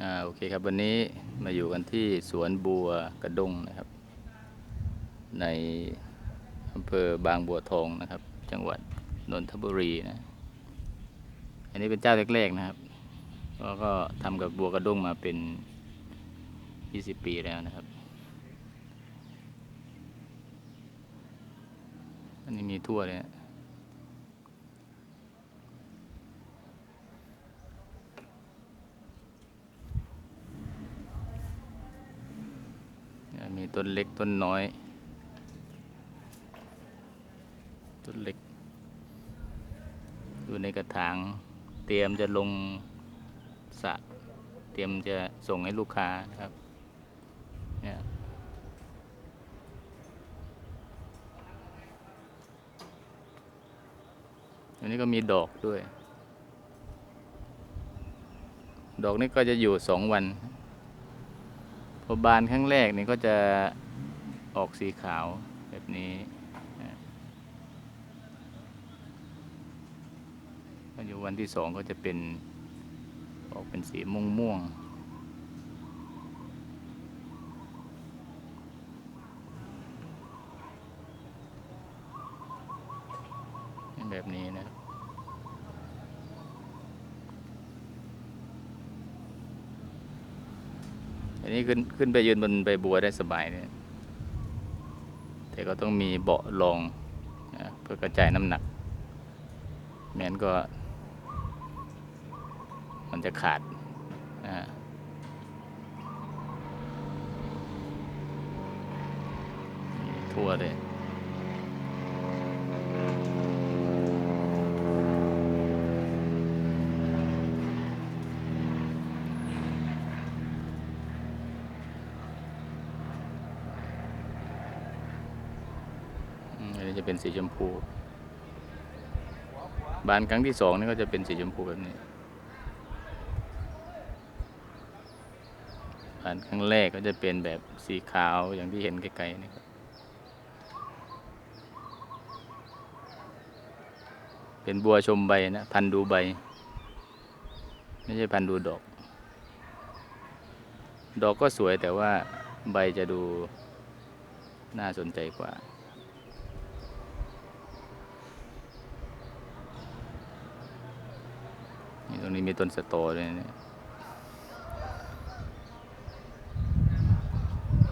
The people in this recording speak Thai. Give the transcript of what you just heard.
อ่าโอเคครับวันนี้มาอยู่กันที่สวนบัวกระดงนะครับ ในอำเภอบางบัวทองนะครับ จังหวัดนนทบุรีนะอันนี้เป็นเจ้าแรกๆนะครับแล้วก็ทำกับบัวกระดงมาเป็น 20 ปีแล้วนะครับ อันนี้มีทั่วเลยนะ มีต้นเล็กต้นน้อย ต้นเล็ก อยู่ในกระถาง เตรียมจะลงสระเตรียมจะส่งให้ลูกค้าครับ เนี่ยอันนี้ก็มีดอกด้วย ดอกนี้ก็จะอยู่สองวัน พอบานครั้งแรกนี่ก็จะออกสีขาวแบบนี้พออยู่วันที่สองก็จะเป็นออกเป็นสีม่วงม่วงแบบนี้นะครับ อันนี้ขึ้นขึ้นไปยืนบนใบบัวได้สบายเนี่ยแต่ก็ต้องมีเบาะรองนะเพื่อกระจายน้ำหนักแม้นก็ มันจะขาดนะทั่วเลย อันนี้จะเป็นสีชมพู บานครั้งที่สองนี่ก็จะเป็นสีชมพูแบบนี้ บานครั้งแรกก็จะเป็นแบบสีขาวอย่างที่เห็นไกลๆนี่ครับเป็นบัวชมใบนะพันดูใบ ไม่ใช่พันดูดอก ดอกก็สวยแต่ว่าใบจะดูน่าสนใจกว่า นี่ตรงนี้ มีต้นสตอด้วยนะเนี่ย